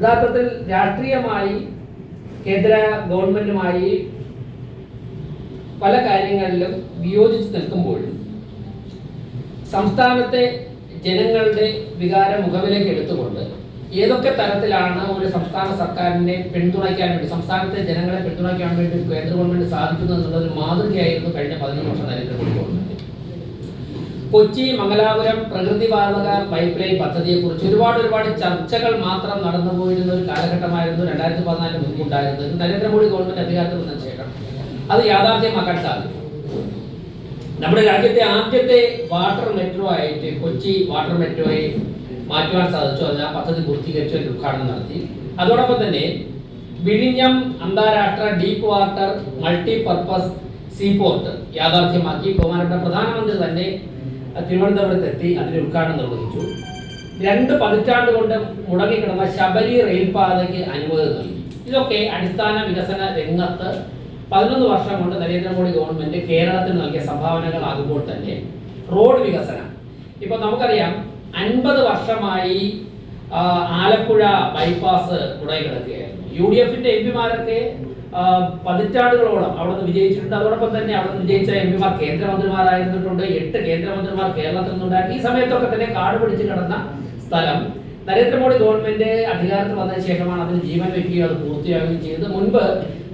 യഥാർത്ഥത്തിൽ രാഷ്ട്രീയമായി കേന്ദ്ര ഗവൺമെന്റുമായി പല കാര്യങ്ങളിലും വിയോജിച്ച് നിൽക്കുമ്പോഴും സംസ്ഥാനത്തെ ജനങ്ങളുടെ വികാരം മുഖവിലേക്ക് എടുത്തുകൊണ്ട് ഏതൊക്കെ തരത്തിലാണ് ഒരു സംസ്ഥാന സർക്കാരിനെ പിന്തുണയ്ക്കാൻ വേണ്ടി സംസ്ഥാനത്തെ ജനങ്ങളെ പിന്തുണയ്ക്കാൻ വേണ്ടി കേന്ദ്ര ഗവൺമെന്റ് സാധിക്കുന്നത് എന്നുള്ളൊരു മാതൃകയായിരുന്നു കഴിഞ്ഞ പതിനൊന്ന് വർഷം നരേന്ദ്രമോദി കൊച്ചി മംഗലാപുരം പ്രകൃതിവാതക പൈപ്പ് ലൈൻ പദ്ധതിയെക്കുറിച്ച് ഒരുപാട് ഒരുപാട് ചർച്ചകൾ മാത്രം നടന്നു പോയിരുന്ന ഒരു കാലഘട്ടമായിരുന്നു രണ്ടായിരത്തി പതിനാലിന് മുൻപുണ്ടായിരുന്നത് നരേന്ദ്രമോദി ഗവൺമെന്റ് അധികാരത്തിൽ വന്ന ശേഷം. അത് യാഥാർത്ഥ്യമാക്കാൻ സാധിക്കും നമ്മുടെ രാജ്യത്തെ ആദ്യത്തെ വാട്ടർ മെട്രോ ആയിട്ട് കൊച്ചി വാട്ടർ മെട്രോയെ മാറ്റുവാൻ സാധിച്ചു. അതിന് ആ പദ്ധതി പൂർത്തീകരിച്ചു അതിന്റെ ഉദ്ഘാടനം നടത്തി. അതോടൊപ്പം തന്നെ വിഴിഞ്ഞം അന്താരാഷ്ട്ര deep water multi purpose seaport യാഥാർത്ഥ്യമാക്കി. ബഹുമാനപ്പെട്ട പ്രധാനമന്ത്രി തന്നെ തിരുവനന്തപുരത്ത് എത്തി അതിന്റെ ഉദ്ഘാടനം നിർവഹിച്ചു. രണ്ട് പതിറ്റാണ്ട് കൊണ്ട് മുടങ്ങിക്കിടന്ന ശബരി റെയിൽപാതയ്ക്ക് അനുമതി നൽകി. ഇതൊക്കെ അടിസ്ഥാന വികസന രംഗത്ത് പതിനൊന്ന് വർഷം കൊണ്ട് നരേന്ദ്രമോദി ഗവൺമെന്റ് കേരളത്തിന് നൽകിയ സംഭാവനകളാകുമ്പോൾ തന്നെ റോഡ് വികസനം. ഇപ്പൊ നമുക്കറിയാം അൻപത് വർഷമായി ആലപ്പുഴ ബൈപ്പാസ് മുടങ്ങി കിടക്കുകയായിരുന്നു. യു ഡി എഫിന്റെ എം പിമാരൊക്കെ പതിറ്റാണ്ടുകളോളം അവിടെ നിന്ന് വിജയിച്ചിട്ടുണ്ട്. അതോടൊപ്പം തന്നെ അവിടെ നിന്ന് വിജയിച്ച എം പിമാർ കേന്ദ്രമന്ത്രിമാരായിരുന്നിട്ടുണ്ട്. എട്ട് കേന്ദ്രമന്ത്രിമാർ കേരളത്തിൽ നിന്നുണ്ടായി. ഈ സമയത്തൊക്കെ തന്നെ കാട് പിടിച്ച് കിടന്ന സ്ഥലം നരേന്ദ്രമോദി ഗവൺമെന്റ് അധികാരത്തിൽ വന്നതിന് ശേഷമാണ് അതിന് ജീവൻ വെക്കുകയും അത് പൂർത്തിയാവുകയും ചെയ്തത്. മുൻപ്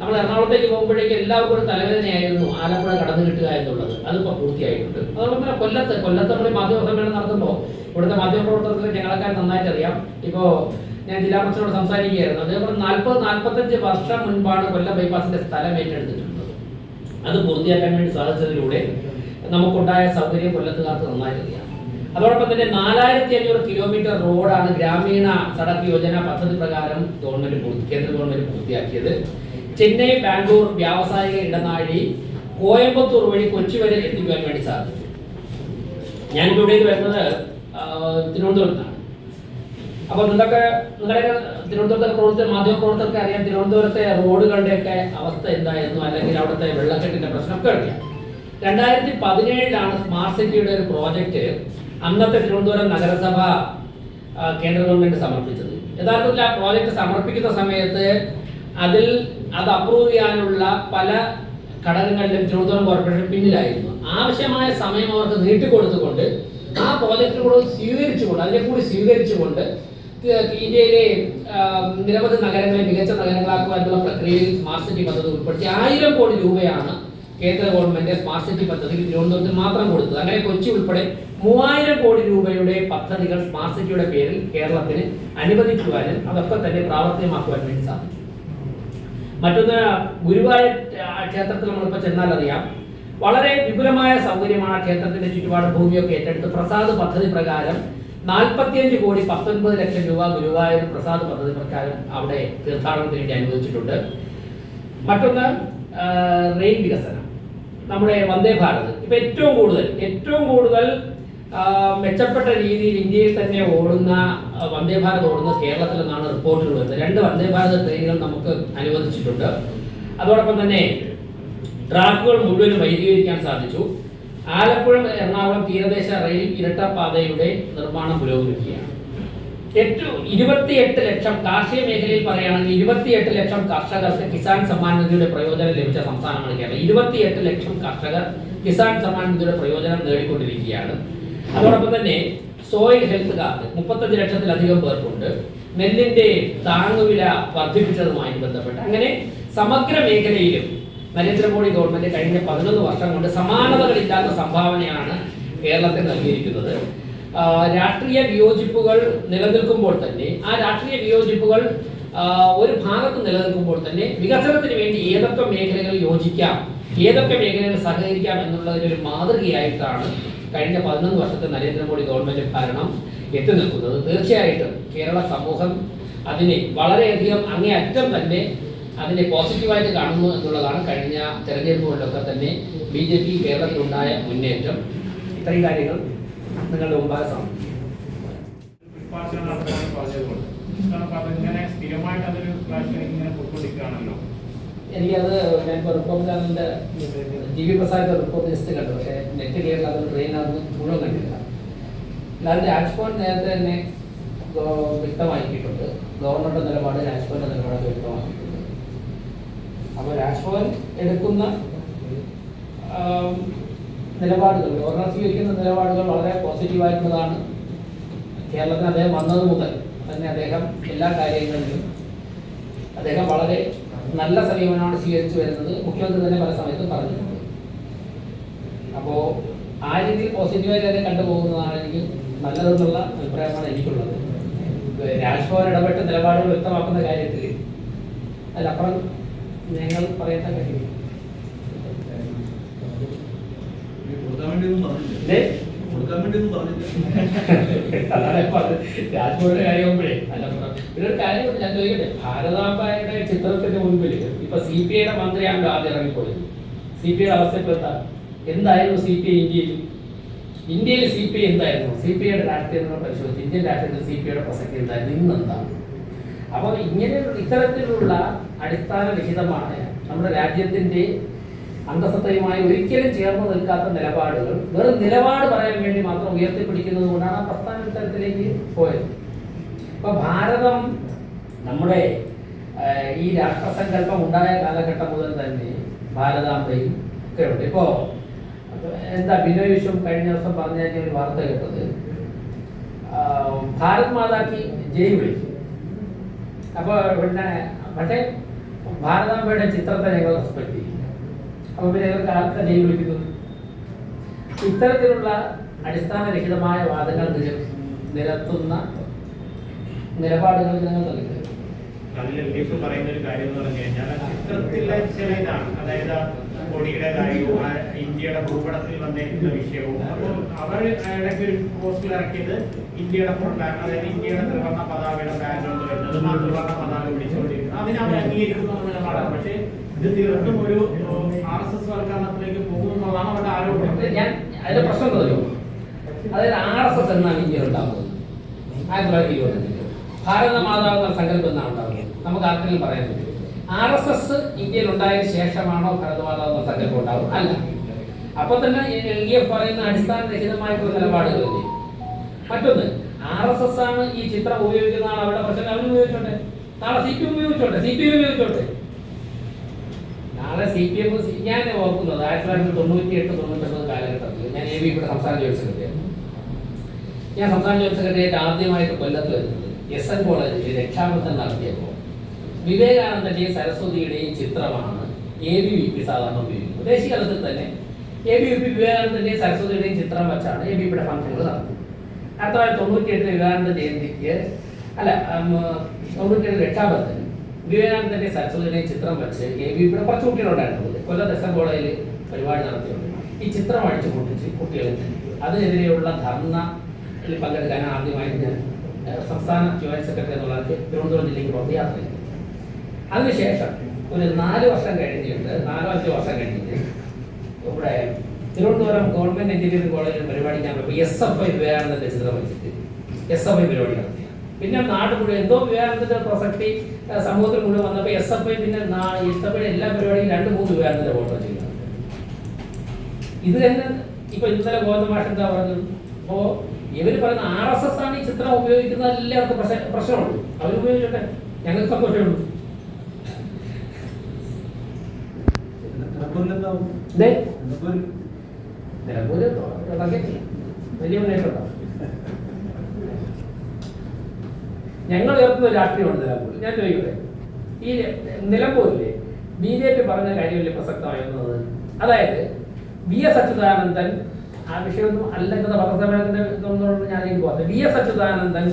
നമ്മൾ എറണാകുളത്തേക്ക് പോകുമ്പോഴേക്ക് എല്ലാവർക്കും ഒരു തലവേദനയായിരുന്നു ആലപ്പുഴ കടന്നു കിട്ടുക എന്നുള്ളത്. അതിപ്പോൾ പൂർത്തിയായിട്ടുണ്ട്. അതോടൊപ്പം തന്നെ കൊല്ലത്ത് കൊല്ലത്ത് നമ്മൾ മാധ്യമ സമ്മേളനം നടത്തുമ്പോൾ ഇവിടുത്തെ മാധ്യമപ്രവർത്തകർക്ക് ഞങ്ങളെക്കാൾ നന്നായിട്ട് അറിയാം ഇപ്പോൾ ഞാൻ ജില്ലാ പ്രസിഡന്റോട് സംസാരിക്കുകയായിരുന്നു. അതേപോലെ നാൽപ്പത് നാൽപ്പത്തഞ്ച് വർഷം മുൻപാണ് കൊല്ലം ബൈപ്പാസിന്റെ സ്ഥലം ഏറ്റെടുത്തിട്ടുള്ളത്. അത് പൂർത്തിയാക്കാൻ വേണ്ടി സാധിച്ചതിലൂടെ നമുക്കുണ്ടായ സൗകര്യം കൊല്ലത്തുകാർക്ക് നന്നായിരിക്കുകയാണ് അതോടൊപ്പം തന്നെ നാലായിരത്തി അഞ്ഞൂറ് കിലോമീറ്റർ റോഡാണ് ഗ്രാമീണ സടക്ക് യോജന പദ്ധതി പ്രകാരം ഗവൺമെന്റ് കേന്ദ്ര ഗവൺമെന്റ് പൂർത്തിയാക്കിയത്. ചെന്നൈ ബാംഗ്ലൂർ വ്യാവസായിക ഇടനാഴി കോയമ്പത്തൂർ വഴി കൊച്ചി വരെ എത്തിക്കുവാൻ വേണ്ടി സാധിച്ചു. ഞാൻ ഇവിടെ വരുന്നത് തിരുവനന്തപുരത്താണ്. അപ്പൊ നിങ്ങൾക്ക് നിങ്ങളുടെ തിരുവനന്തപുരത്തെ പ്രവർത്തന മാധ്യമ പ്രവർത്തകർക്ക് അറിയാം തിരുവനന്തപുരത്തെ റോഡുകളുടെയൊക്കെ അവസ്ഥ എന്തായിരുന്നു അല്ലെങ്കിൽ അവിടുത്തെ വെള്ളക്കെട്ടിന്റെ പ്രശ്നമൊക്കെ അറിയാം. രണ്ടായിരത്തി പതിനേഴിലാണ് സ്മാർട്ട് സിറ്റിയുടെ ഒരു പ്രോജക്റ്റ് അന്നത്തെ തിരുവനന്തപുരം നഗരസഭ കേന്ദ്ര ഗവൺമെന്റ് സമർപ്പിച്ചത്. യഥാർത്ഥത്തിൽ ആ പ്രോജക്റ്റ് സമർപ്പിക്കുന്ന സമയത്ത് അതിൽ അത് അപ്രൂവ് ചെയ്യാനുള്ള പല ഘടകങ്ങളിലും തിരുവനന്തപുരം കോർപ്പറേഷൻ പിന്നിലായിരുന്നു. ആവശ്യമായ സമയം അവർക്ക് നീട്ടിക്കൊടുത്തുകൊണ്ട് ആ പ്രോജക്റ്റ് കൂടെ സ്വീകരിച്ചുകൊണ്ട് അതിനെ കൂടി സ്വീകരിച്ചുകൊണ്ട് ഇന്ത്യയിലെ നിരവധി നഗരങ്ങളെ മികച്ച നഗരങ്ങളാക്കുവാനുള്ള പ്രക്രിയയിൽ സ്മാർട്ട് സിറ്റി പദ്ധതി ഉൾപ്പെടുത്തി. ആയിരം കോടി രൂപയാണ് കേന്ദ്ര ഗവൺമെന്റ് സ്മാർട്ട് സിറ്റി പദ്ധതിക്ക് തിരുവനന്തപുരത്ത് മാത്രം കൊടുത്തത്. അങ്ങനെ കൊച്ചി ഉൾപ്പെടെ മൂവായിരം കോടി രൂപയുടെ പദ്ധതികൾ സ്മാർട്ട് സിറ്റിയുടെ പേരിൽ കേരളത്തിന് അനുവദിക്കുവാനും അതൊക്കെ തന്നെ പ്രാവർത്തികമാക്കുവാൻ വേണ്ടി സാധിച്ചു. മറ്റൊന്ന് ഗുരുവായൂർ ക്ഷേത്രത്തിൽ നമ്മളിപ്പോൾ ചെന്നാൽ അറിയാം. വളരെ വിപുലമായ സൗകര്യമാണ് ക്ഷേത്രത്തിന്റെ ചുറ്റുപാട് ഭൂമിയൊക്കെ ഏറ്റെടുത്ത്. പ്രസാദ് പദ്ധതി പ്രകാരം നാൽപ്പത്തിയഞ്ച് കോടി പത്തൊൻപത് ലക്ഷം രൂപ ഗുരുവായൂർ പ്രസാദ് പദ്ധതി പ്രകാരം അവിടെ തീർത്ഥാടനത്തിന് വേണ്ടി അനുവദിച്ചിട്ടുണ്ട്. മറ്റൊന്ന് റെയിൽ വികസനം. നമ്മുടെ വന്ദേ ഭാരത്. ഇപ്പൊ ഏറ്റവും കൂടുതൽ ഏറ്റവും കൂടുതൽ മെച്ചപ്പെട്ട രീതിയിൽ ഇന്ത്യയിൽ തന്നെ ഓടുന്ന വന്ദേ ഭാരത് ഓടുന്ന കേരളത്തിൽ നിന്നാണ് റിപ്പോർട്ടുകൾ വരുന്നത്. രണ്ട് വന്ദേ ഭാരത് ട്രെയിനുകൾ നമുക്ക് അനുവദിച്ചിട്ടുണ്ട്. അതോടൊപ്പം തന്നെ ട്രാക്കുകൾ മുഴുവനും വൈദ്യുതീകരിക്കാൻ സാധിച്ചു. ആലപ്പുഴ എറണാകുളം തീരദേശ റെയിൽ ഇരട്ടപ്പാതയുടെ നിർമ്മാണം പുരോഗമിക്കുകയാണ് ഏറ്റവും ഇരുപത്തിയെട്ട് ലക്ഷം കാർഷിക മേഖലയിൽ പറയുകയാണെങ്കിൽ ഇരുപത്തിയെട്ട് ലക്ഷം കർഷകർക്ക് കിസാൻ സമ്മാൻ നിധിയുടെ പ്രയോജനം ലഭിച്ച സംസ്ഥാനമാണ് കേരളം. ഇരുപത്തിയെട്ട് ലക്ഷം കർഷകർ കിസാൻ സമ്മാൻ നിധിയുടെ പ്രയോജനം നേടിക്കൊണ്ടിരിക്കുകയാണ്. അതോടൊപ്പം തന്നെ സോയിൽ ഹെൽത്ത് കാർഡ് മുപ്പത്തഞ്ച് ലക്ഷത്തിലധികം പേർക്കുണ്ട്. നെല്ലിന്റെ താങ്ങുവില വർദ്ധിപ്പിച്ചതുമായി ബന്ധപ്പെട്ട്. അങ്ങനെ സമഗ്ര മേഖലയിലും നരേന്ദ്രമോദി ഗവൺമെന്റ് കഴിഞ്ഞ പതിനൊന്ന് വർഷം കൊണ്ട് സമാനതകളില്ലാത്ത സംഭാവനയാണ് കേരളത്തിന് നൽകിയിരിക്കുന്നത്. രാഷ്ട്രീയ വിയോജിപ്പുകൾ നിലനിൽക്കുമ്പോൾ തന്നെ ആ രാഷ്ട്രീയ വിയോജിപ്പുകൾ ഒരു ഭാഗത്ത് നിലനിൽക്കുമ്പോൾ തന്നെ വികസനത്തിന് വേണ്ടി ഏതൊക്കെ മേഖലകൾ യോജിക്കാം ഏതൊക്കെ മേഖലകൾ സഹകരിക്കാം എന്നുള്ളതിന്റെ ഒരു മാതൃകയായിട്ടാണ് കഴിഞ്ഞ പതിനൊന്ന് വർഷത്തെ നരേന്ദ്രമോദി ഗവൺമെന്റ് ഭരണം എത്തി നിൽക്കുന്നത്. തീർച്ചയായിട്ടും കേരള സമൂഹം അതിനെ വളരെയധികം അങ്ങേയറ്റം തന്നെ അതിനെ പോസിറ്റീവായിട്ട് കാണുന്നു എന്നുള്ളതാണ് കഴിഞ്ഞ തെരഞ്ഞെടുപ്പുകളിലൊക്കെ തന്നെ ബി ജെ പി കേരളത്തിലുണ്ടായ മുന്നേറ്റം. ഇത്രയും കാര്യങ്ങൾ നിങ്ങളുടെ മുമ്പാകെ എനിക്കത് ഞാനിപ്പോൾ റിപ്പോർട്ട് ചാനലിന്റെ ജി വി പ്രസാദിന്റെ റിപ്പോർട്ട് ലിസ്റ്റ് കണ്ടു. പക്ഷേ നെറ്റ് കയറി അത് ട്രെയിൻ മുഴുവൻ കണ്ടില്ല. അല്ലാതെ രാജ്ഭവൻ നേരത്തെ തന്നെ വ്യക്തമാക്കിയിട്ടുണ്ട്. ഗവർണറുടെ നിലപാട് രാജ്ഭവന്റെ നിലപാട് വ്യക്തമാണ് അപ്പോൾ രാജ്ഭവൻ എടുക്കുന്ന നിലപാടുകൾ ഗവർണർ സ്വീകരിക്കുന്ന നിലപാടുകൾ വളരെ പോസിറ്റീവായിട്ടുള്ളതാണ് കേരളത്തിന് അദ്ദേഹം വന്നത് മുതൽ തന്നെ അദ്ദേഹം എല്ലാ കാര്യങ്ങളിലും അദ്ദേഹം വളരെ നല്ല സമീപനമാണ് സ്വീകരിച്ചു വരുന്നത്. മുഖ്യമന്ത്രി തന്നെ പല സമയത്തും പറഞ്ഞിട്ടുണ്ട്. അപ്പോൾ ആ രീതിയിൽ പോസിറ്റീവായിട്ട് തന്നെ കണ്ടുപോകുന്നതാണ് എനിക്ക് നല്ലതെന്നുള്ള അഭിപ്രായമാണ് എനിക്കുള്ളത്. രാജ്ഭവൻ ഇടപെട്ട് നിലപാടുകൾ വ്യക്തമാക്കുന്ന കാര്യത്തിൽ അതിലപ്പുറം ഞങ്ങൾ പറയേണ്ട കാര്യം. രാജ്ഭവന്റെ കാര്യമാകുമ്പോഴേ. അല്ല പിന്നെ ഒരു കാര്യം ഞാൻ ചോദിക്കട്ടെ? ഭാരതാംബയുടെ ചിത്രത്തിന്റെ മുൻപിൽ ഇപ്പൊ സി പി ഐയുടെ മന്ത്രിയാണ് ആദ്യം ഇറങ്ങിപ്പോയത്. സി പി ഐയുടെ അവസ്ഥ ഇപ്പൊ എന്താ എന്തായിരുന്നു സി പി ഐ ഇന്ത്യയിൽ? ഇന്ത്യയിൽ സി പി ഐ എന്തായിരുന്നു? സി പി ഐയുടെ രാഷ്ട്രീയം പരിശോധിച്ച്. ഇന്ത്യൻ രാഷ്ട്രീയത്തിൽ സി പി ഐയുടെ പ്രസക്തി എന്തായിരുന്നു? ഇന്ന് എന്താണ്? അപ്പോൾ ഇങ്ങനെ ഇത്തരത്തിലുള്ള അടിസ്ഥാനരഹിതമായ നമ്മുടെ രാജ്യത്തിന്റെ അന്തസത്തയുമായി ഒരിക്കലും ചേർന്ന് നിൽക്കാത്ത നിലപാടുകൾ വെറും നിലപാട് പറയാൻ വേണ്ടി മാത്രം ഉയർത്തിപ്പിടിക്കുന്നത് കൊണ്ടാണ് ആ പ്രസ്ഥാന ഇത്തരത്തിലേക്ക് പോയത്. ഇപ്പൊ ഭാരതം നമ്മുടെ ഈ രാഷ്ട്രസങ്കല്പം ഉണ്ടായ കാലഘട്ടം മുതൽ തന്നെ ഭാരതാംബയും ഒക്കെ ഉണ്ട്. ഇപ്പോ എന്താ ബിനോയ് വിശ്വം കഴിഞ്ഞ ദിവസം പറഞ്ഞ ഒരു വാർത്ത കേട്ടത്? ഭാരത് മാതാക്ക് ജയ് വിളിക്കും. അപ്പൊ പിന്നെ പക്ഷേ ഭാരതാംബയുടെ ചിത്രത്തെ ഞങ്ങൾ റെസ്പെക്ട് ചെയ്യുന്നു. അപ്പൊ പിന്നെ ഇവർക്ക് ആർക്കാ ജയ് വിളിക്കുന്നത് ഇത്തരത്തിലുള്ള അടിസ്ഥാനരഹിതമായ വാദങ്ങൾ നിര- നിരത്തുന്ന നിലപാടുകൾ ഞങ്ങൾ നൽകുന്നത് അതിൽ പറയുന്ന ഒരു കാര്യം എന്ന് ചിത്രത്തിലെ അതായത് ഇന്ത്യയുടെ വിഷയവും. അപ്പോൾ അവർ ഇന്ത്യയുടെ അതായത് ഇന്ത്യയുടെ അതിനെ അവർ അംഗീകരിക്കുന്നു. നിലപാടാണ് പക്ഷേ ഇത് തീർത്തും ഒരു ആർ എസ് എസ് വൽക്കരണത്തിലേക്ക് പോകുമെന്നുള്ളതാണ് അവരുടെ ആരോപണം. ഞാൻ അതിന്റെ പ്രശ്നം അതായത് ആർ എസ് എസ് എന്നാണ് ഇന്ത്യ ഉണ്ടാകുന്നത് ആയിരത്തി തൊള്ളായിരത്തി ഇരുപത്തഞ്ചിൽ ഭാരത മാതാവ് സങ്കല്പം എന്നാണ് ഉണ്ടാകുന്നത് നമുക്ക് ആർക്കെങ്കിലും പറയാൻ പറ്റും ആർ എസ് എസ് ഇന്ത്യയിൽ ഉണ്ടായ ശേഷമാണോ ഭരതമാതാവ് എന്ന സങ്കല്പം ഉണ്ടാവും അല്ല. അപ്പൊ തന്നെ എൽ ഡി എഫ് പറയുന്ന അടിസ്ഥാനരഹിതമായിട്ടുള്ള നിലപാടുകളില്ലേ മറ്റൊന്ന് ആർ എസ് എസ് ആണ് ഈ ചിത്രം ഉപയോഗിക്കുന്നതാണ് അവരുടെ പ്രശ്നം. അവർ ഉപയോഗിച്ചോട്ടെ? നാളെ സി പി ഉപയോഗിച്ചോട്ടെ? സി പി ഉപയോഗിച്ചോട്ടെ? നാളെ സി പി എം ഞാൻ ഓർക്കുന്നത് ആയിരത്തി തൊള്ളായിരത്തി തൊണ്ണൂറ്റി എട്ട് തൊണ്ണൂറ്റൊമ്പത് കാലഘട്ടത്തിൽ ഞാൻ എ ബി ഇവിടെ സംസ്ഥാന ജോലി സെക്രട്ടറിയാണ് ഞാൻ സംസ്ഥാന ജോലി സെക്രട്ടറിയായിട്ട് ആദ്യമായിട്ട് കൊല്ലത്ത് വരുന്നത് എസ് എൻ കോളേജിൽ രക്ഷാബന്ധം നടത്തിയപ്പോൾ വിവേകാനന്ദന്റെയും സരസ്വതിയുടെയും ചിത്രമാണ് എ ബി വി പി സാധാരണ ഉപയോഗിക്കുന്നത്. ദേശീയ തലത്തിൽ തന്നെ എ ബി വി പി വിവേകാനന്ദന്റെയും സരസ്വതിയുടെയും ചിത്രം വെച്ചാണ് എ ബി പിയുടെ ഫംഗ്ഷനുകൾ നടത്തുന്നത്. ആയിരത്തി തൊള്ളായിരത്തി തൊണ്ണൂറ്റി എട്ടിൽ വിവേകാനന്ദ ജയന്തിക്ക് അല്ല തൊണ്ണൂറ്റി എട്ട് രക്ഷാബന്ധന് വിവേകാനന്ദന്റെ സരസ്വതിയുടെ ചിത്രം വെച്ച് എ ബി പിയുടെ കുറച്ച് കുട്ടികളുണ്ടായിരുന്നു കൊല്ലം കോളേജിൽ പരിപാടി നടത്തിയുണ്ട് ഈ ചിത്രം അടിച്ചു പൊട്ടിച്ച് കുട്ടികളെ അതിനെതിരെയുള്ള ധർണ പങ്കെടുക്കാൻ ആദ്യമായിട്ട് ഞാൻ സംസ്ഥാന ജോയിന്റ് സെക്രട്ടറി എന്നുള്ളവർക്ക് തിരുവനന്തപുരം ജില്ലയ്ക്ക് പുറത്ത് യാത്ര ചെയ്തു. അതിനുശേഷം ഒരു നാല് വർഷം കഴിഞ്ഞിട്ട് നാലോ അഞ്ചോ വർഷം കഴിഞ്ഞിട്ട് ഇവിടെ തിരുവനന്തപുരം ഗവൺമെന്റ് എഞ്ചിനീയറിംഗ് കോളേജിൽ പരിപാടിക്കാൻ പോയപ്പോൾ എസ് എഫ് ഐ വിവേകാനന്ദന്റെ ചിത്രം വെച്ചിട്ട് എസ് എഫ് ഐ പരിപാടി നടത്തി. പിന്നെ നാട് മുഴുവൻ. എന്തോ വിവേകാനന്ദന്റെ പ്രസക്തി സമൂഹത്തിൽ മുഴുവൻ വന്നപ്പോൾ എസ് എഫ് ഐ പിന്നെ എസ് എഫ് ഐയുടെ എല്ലാ പരിപാടിയും രണ്ട് മൂന്ന് വിവേകാനന്ദന്റെ ഫോട്ടോ ചെയ്യുന്നത് ഇത് തന്നെ ഇപ്പൊ ഇന്നലെ ഗോവിന്ദ എന്താ പറഞ്ഞത്? അപ്പോ ഇവർ പറയുന്ന ആർ എസ് എസ് ആണ് ഈ ചിത്രം ഉപയോഗിക്കുന്നത് എല്ലാവർക്കും പ്രശ്ന- പ്രശ്നമുള്ളൂ. അവർ ഉപയോഗിച്ചോട്ടെ ഞങ്ങൾക്ക് സന്തോഷമേ ഉള്ളൂ. നിലമ്പൂരിലെന്താവും? ദേ, നിലമ്പൂര് വലിയ മുന്നേറ്റം വലിയ ഞങ്ങൾ ഉയർത്തുന്ന രാഷ്ട്രീയമാണ് നിലമ്പൂർ ഞാൻ ചോദിക്കട്ടെ? ഈ നിലമ്പൂരിലെ ബി ജെ പി പറഞ്ഞ കാര്യമല്ലേ പ്രസക്തമായിരുന്നത് അതായത് വി എസ് അച്യുതാനന്ദൻ ആ വിഷയമൊന്നും അല്ലെങ്കിൽ പത്രസമ്മേളനത്തിന്റെ ഇതൊന്നും ഞാൻ എനിക്ക് പോകുന്നത് വി എസ് അച്യുതാനന്ദന്റെ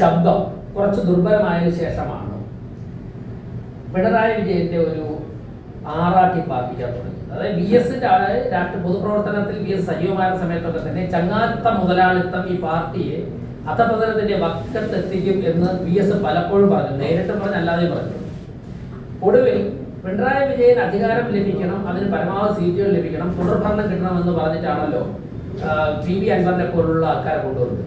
ശബ്ദം കുറച്ച് ദുർബലമായതിനു ശേഷമാണ് പിണറായി വിജയന്റെ ഒരു ആറാട്ടി പാർപ്പിക്കാൻ തുടങ്ങി അതായത് ബി എസിന്റെ രാഷ്ട്രീയ പൊതുപ്രവർത്തനത്തിൽ ബി എസ് സജീവമായ സമയത്തൊക്കെ തന്നെ ചങ്ങാത്ത മുതലാളിത്തം ഈ പാർട്ടിയെ അധപതനത്തിന്റെ വക്കത്തെത്തിക്കും എന്ന് വി എസ് പലപ്പോഴും പറഞ്ഞു. നേരിട്ട് പറഞ്ഞു അല്ലാതെ പറഞ്ഞു. ഒടുവിൽ പിണറായി വിജയൻ അധികാരം ലഭിക്കണം അതിന് പരമാവധി സീറ്റുകൾ ലഭിക്കണം തുടർഭരണം കിട്ടണം എന്ന് പറഞ്ഞിട്ടാണല്ലോ പി വി അൻവറിനെ പോലുള്ള ആൾക്കാരെ കൊണ്ടുവന്നത്.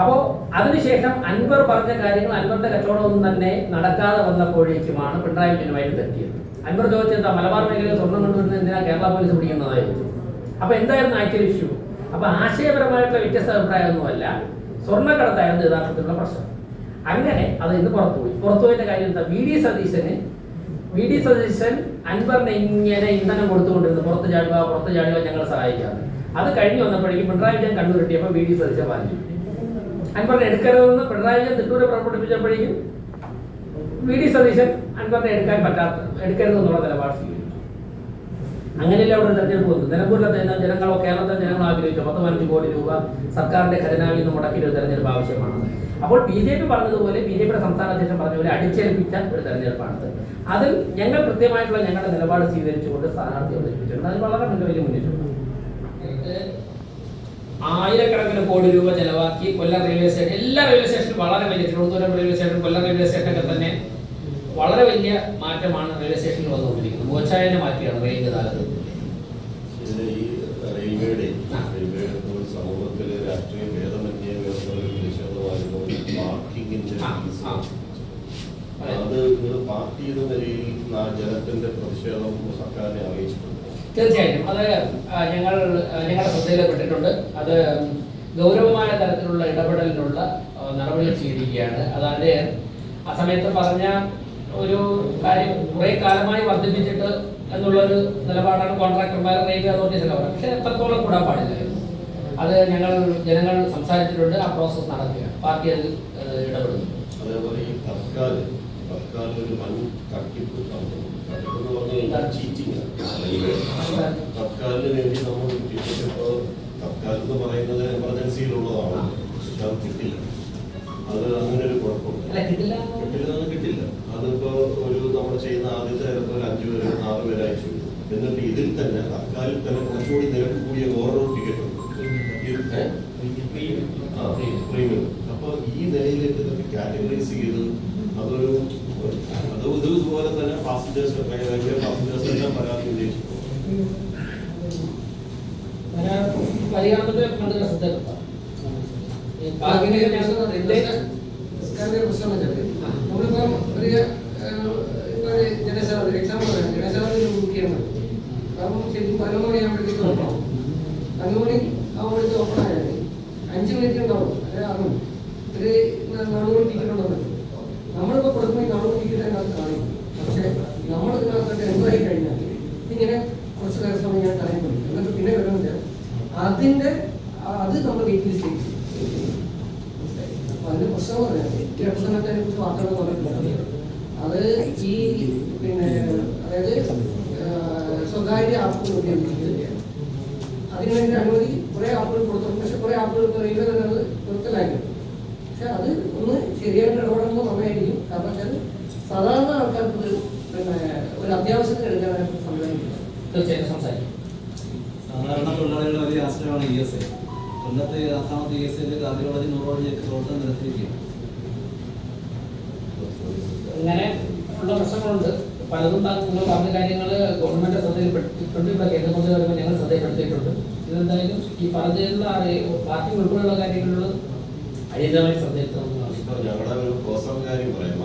അപ്പോ അതിനുശേഷം അൻവർ പറഞ്ഞ കാര്യങ്ങൾ അൻവറിന്റെ കച്ചവടമൊന്നും തന്നെ നടക്കാതെ വന്നപ്പോഴേക്കുമാണ് പിണറായി വിജയനുമായിട്ട് തെറ്റിയത്. അൻവർ ചോദിച്ചെന്താ മലബാർ മേഖലയിൽ സ്വർണം കൊണ്ടുവരുന്നത് എന്തിനാ? കേരള പോലീസ് പിടിക്കുന്നതായി ചോദിച്ചു അപ്പൊ എന്തായിരുന്നു ആക്ച്വൽ ഇഷ്യൂ? അപ്പൊ ആശയപരമായിട്ടുള്ള വ്യത്യസ്ത അഭിപ്രായമൊന്നുമല്ല. സ്വർണക്കടത്തായിരുന്നു യഥാർത്ഥത്തിലുള്ള പ്രശ്നം. അങ്ങനെ അത് ഇന്ന് പുറത്തുപോയി. പുറത്തുപോയതിന്റെ കാര്യം എന്താ? വി ഡി സതീശന് വി ഡി സതീശൻ അൻവറിനെ ഇങ്ങനെ ഇന്ധനം കൊടുത്തുകൊണ്ടിരുന്നു. പുറത്ത് ചാടുക പുറത്ത് ചാടുക ഞങ്ങൾ സഹായിക്കാറ് അത് കഴിഞ്ഞു വന്നപ്പോഴേക്കും പിണറായി വിജയൻ കണ്ണൂർ കിട്ടിയപ്പോൾ വി ഡി സതീശൻ പറഞ്ഞു അൻവറിനെ എടുക്കരുതെന്ന് പിണറായി വിജയൻ തിട്ടൂരെ പുറപ്പെടുപ്പിച്ചപ്പോഴേക്കും വി ഡി സതീശൻ അൻവറിനെ എടുക്കാൻ പറ്റാത്ത എടുക്കരുതെന്നുള്ള നിലപാട് സ്വീകരിച്ചു. അങ്ങനെയല്ല അവിടെ തെരഞ്ഞെടുപ്പ് വന്നു നിലമ്പൂരിലെ ജന- ജനങ്ങളോ കേരളത്തിലെ ജനങ്ങളോ ആഗ്രഹിച്ചു? പത്ത് കോടി രൂപ സർക്കാരിന്റെ ഖജനാവിൽ നിന്ന് മുടക്കിയ ഒരു തെരഞ്ഞെടുപ്പ് ആവശ്യമാണ്. അപ്പോൾ ബി ജെ പി പറഞ്ഞതുപോലെ ബി ജെ പിയുടെ സംസ്ഥാന അധ്യക്ഷൻ പറഞ്ഞ പോലെ അടിച്ചേൽപ്പിച്ച ഒരു തെരഞ്ഞെടുപ്പാണ് അതിൽ ഞങ്ങൾ കൃത്യമായിട്ടുള്ള ഞങ്ങളുടെ നിലപാട് സ്വീകരിച്ചുകൊണ്ട് സ്ഥാനാർത്ഥിയെ അവതരിപ്പിച്ചിട്ടുണ്ട് അതിൽ വളരെ വലിയ മുന്നേറ്റമാണ് ആയിരക്കണക്കിന് കോടി രൂപ ചെലവാക്കി കൊല്ലം റെയിൽവേ സ്റ്റേഷൻ എല്ലാ റെയിൽവേ സ്റ്റേഷനും വളരെ വലിയ Thiruvananthapuram railway station Kollam railway സ്റ്റേഷനൊക്കെ തന്നെ വളരെ വലിയ മാറ്റമാണ് റെയിൽവേ സ്റ്റേഷനിൽ വന്നുകൊണ്ടിരിക്കുന്നത് മോച്ചായനെ മാറ്റിയാണ് റെയിൽ ഗതാഗതം റെയിൽവേയുടെ. റെയിൽവേയുടെ സമൂഹത്തിലെ രാഷ്ട്രീയ ഭേദമന്യേ വ്യവസ്ഥകളിൽ പ്രതിഷേധമായിരുന്നു പാർക്കിങ്ങിന്റെ ആ, ഫീസ്. ആ. അതെ. അത് നിങ്ങൾ പാർട്ടി എന്ന നിലയിൽ ആ ജനത്തിന്റെ പ്രതിഷേധം സർക്കാരിനെ അറിയിച്ചിട്ടുണ്ട് തീർച്ചയായിട്ടും അത് ഞങ്ങൾ ഞങ്ങളുടെ ശ്രദ്ധയിൽപ്പെട്ടിട്ടുണ്ട് അത് ഗൗരവമായ തരത്തിലുള്ള ഇടപെടലിനുള്ള നടപടികൾ സ്വീകരിക്കുകയാണ് അതായത് ആ സമയത്ത് പറഞ്ഞ ഒരു കാര്യം കുറെ കാലമായി വർദ്ധിപ്പിച്ചിട്ട് എന്നുള്ളൊരു നിലപാടാണ് കോൺട്രാക്ടർമാർ റെയിൽവേ അതോറിറ്റി ഒക്കെ പക്ഷെ എത്രത്തോളം കൂടാൻ പാടില്ലായിരുന്നു അത് ഞങ്ങൾ ജനങ്ങൾ സംസാരിച്ചിട്ടുണ്ട്. ആ പ്രോസസ് നടക്കുക പാർട്ടി അതിൽ ഇടപെടുന്നു. അതേപോലെ ഈ തത്കാൽ ഒരു വൻ തട്ടിപ്പ് നടന്നു തട്ടിപ്പ് എന്ന് ചീറ്റിംഗ് വേണ്ടി നമ്മൾ പറയുന്നത് എമർജൻസിയിലുള്ളതാണ്. പക്ഷെ അത് കിട്ടില്ല. അത് അങ്ങനെ ഒരു കുഴപ്പമില്ല. അല്ല കിട്ടില്ല കിട്ടില്ലെന്ന് കിട്ടില്ല അതിപ്പോ ഒരു നമ്മൾ ചെയ്യുന്ന ആദ്യത്തെ ചിലപ്പോൾ ഒരു അഞ്ചു പേര് ആറ് പേര് അയച്ചു വിടും. എന്നിട്ട് ഇതിൽ തന്നെ തത്കാലിൽ തന്നെ കുറച്ചുകൂടി നിരക്ക് കൂടിയ ഓരോ ടിക്കറ്റ് പ്രീമിയം അപ്പൊ ഈ നിലയിലേക്ക് ഇതൊക്കെ കാറ്റഗറൈസ് ചെയ്ത് അതൊരു അത് ഇത് ഇതുപോലെ തന്നെ പാസഞ്ചേഴ്സ് പാസഞ്ചേഴ്സ് എല്ലാം പരാതി ഉന്നയിച്ചിട്ടുണ്ട് പരിഗണനത്തിൽ കാരണം ശരിക്കും പതിനൊന്ന് മണിയാകുമ്പോഴത്തേക്ക് ഓപ്പൺ ആവും പതിനൊന്ന് മണി ആകുമ്പോഴത്തേക്ക് ഓപ്പൺ ആയാൽ അഞ്ച് മിനിറ്റ് ഉണ്ടാവും. അല്ലെ ആറും ഒരു നാനൂറ് ടിക്കറ്റ് ഉണ്ടാവും നമ്മളിപ്പോൾ കൊടുക്കുന്ന ഈ നാനൂറ് ടിക്കറ്റ് അതിനകത്ത് കാണിക്കും പക്ഷേ നമ്മൾ ഇതിനകത്തോട്ട് എന്തായി കഴിഞ്ഞാൽ ഇങ്ങനെ കുറച്ച് നേരം സമയം ഞാൻ ടൈം കൊടുക്കും എന്നിട്ട് പിന്നെ വരുന്നത് അതിന്റെ ആ- അത് നമ്മൾ വീട്ടിൽ ചെയ്യും അപ്പൊ അതിന്റെ പ്രശ്നം പറയാം ഈ പ്രശ്നത്തെ കുറിച്ച് വാർത്തകൾ പറഞ്ഞിട്ടുണ്ട് അത് ഈ പിന്നെ അതായത് ആ, സ്വകാര്യ ആപ്പുകൾ ഉപയോഗിച്ചിട്ട് അതിനുവേണ്ടി അനുമതി കുറെ ആപ്പുകൾ കൊടുത്തു പക്ഷെ കുറെ ആപ്പുകൾ റെയിൽവേ തന്നെ അത് നിർത്തലാക്കി പക്ഷെ അത് ഒന്ന് ശരിയായിട്ട് ഇടപെടുന്നത് നന്നായിരിക്കും കാരണം വെച്ചാൽ സാധാരണ ആൾക്കാർക്ക് ഇത് പിന്നെ ഒരു അത്യാവശ്യത്തിന് എടുക്കാനായിട്ട് സംവിധാനിക്കില്ല തീർച്ചയായും സംസാരിക്കും. സാധാരണ തൊഴിലാളികളുടെ വലിയ ആശ്രയമാണ് ഇ എസ് ഐ. കൊല്ലത്തെ ആസ്ഥാനത്ത് ഇ എസ് ഐയിലേക്ക് അതിരോടതി നൂറോടതിയൊക്കെ പ്രവർത്തനം നിരത്തിയിരിക്കുകയാണ് ഇങ്ങനെ ഉള്ള പ്രശ്നങ്ങളുണ്ട്. പലതും നിങ്ങൾ പറഞ്ഞ കാര്യങ്ങൾ ഗവൺമെന്റ് ശ്രദ്ധയിൽപ്പെട്ടിട്ടുണ്ട് ഇവിടെ കേന്ദ്രമന്ത്രി വരുമ്പോൾ ഞങ്ങൾ ശ്രദ്ധയിൽപ്പെടുത്തിയിട്ടുണ്ട്. ഇതെന്തായാലും ഈ പറഞ്ഞതിലുള്ള പാർട്ടി ഉൾപ്പെടെയുള്ള കാര്യങ്ങളിൽ അടിയന്തരമായി ശ്രദ്ധയിൽപ്പെടുന്നു ഇപ്പൊ ഞങ്ങളുടെ ഒരു പ്രോത്സാഹന കാര്യം പറയാം.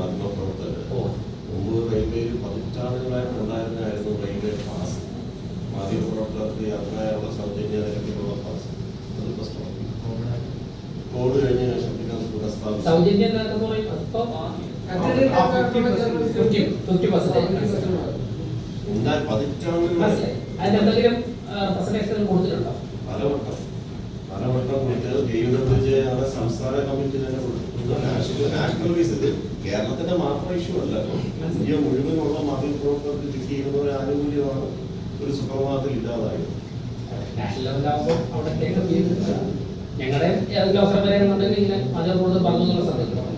മാധ്യമപ്രവർത്തകർക്ക് യാത്രയായുള്ള സൗജന്യ നിരക്കിലുള്ള പാസ് അതിപ്പോ സ്റ്റോപ്പ് കോവിഡ് കഴിഞ്ഞ ശേഷം പിന്നെ അത് പുനഃസ്ഥാപിച്ചു സൗജന്യം എന്ന് പറയുമ്പോൾ ഇപ്പോൾ ഫിഫ്റ്റി പെർസെന്റേജ് എന്നാൽ പതിറ്റാണ്ടുകളായി മനസ്സിലായി അതിന് എന്തെങ്കിലും പ്രസന്റേഷൻ കൊടുത്തിട്ടുണ്ടോ? പലവട്ടം. പലവട്ടം കൊടുത്തത് കെയുഡബ്ല്യുജെയാണ് സംസ്ഥാന കമ്മിറ്റി തന്നെ കൊടുത്തത് നാഷണൽ നാഷണൽ ബേസ് ഇത് കേരളത്തിന്റെ മാത്രം ഇഷ്യൂ അല്ല. ഇന്ത്യ മുഴുവനുള്ള മാധ്യമപ്രവർത്തകർക്ക് കിട്ടിയിരുന്ന ഒരു ആനുകൂല്യമാണ്. ഒരു സുപ്രഭാതത്തിൽ ഇല്ലാതായി ഞങ്ങളുടെ ഏതെങ്കിലും അവസരം വരെയാണെന്നുണ്ടെങ്കിൽ ഇങ്ങനെ അതിനെ കൂടുതൽ പറഞ്ഞു എന്നുള്ള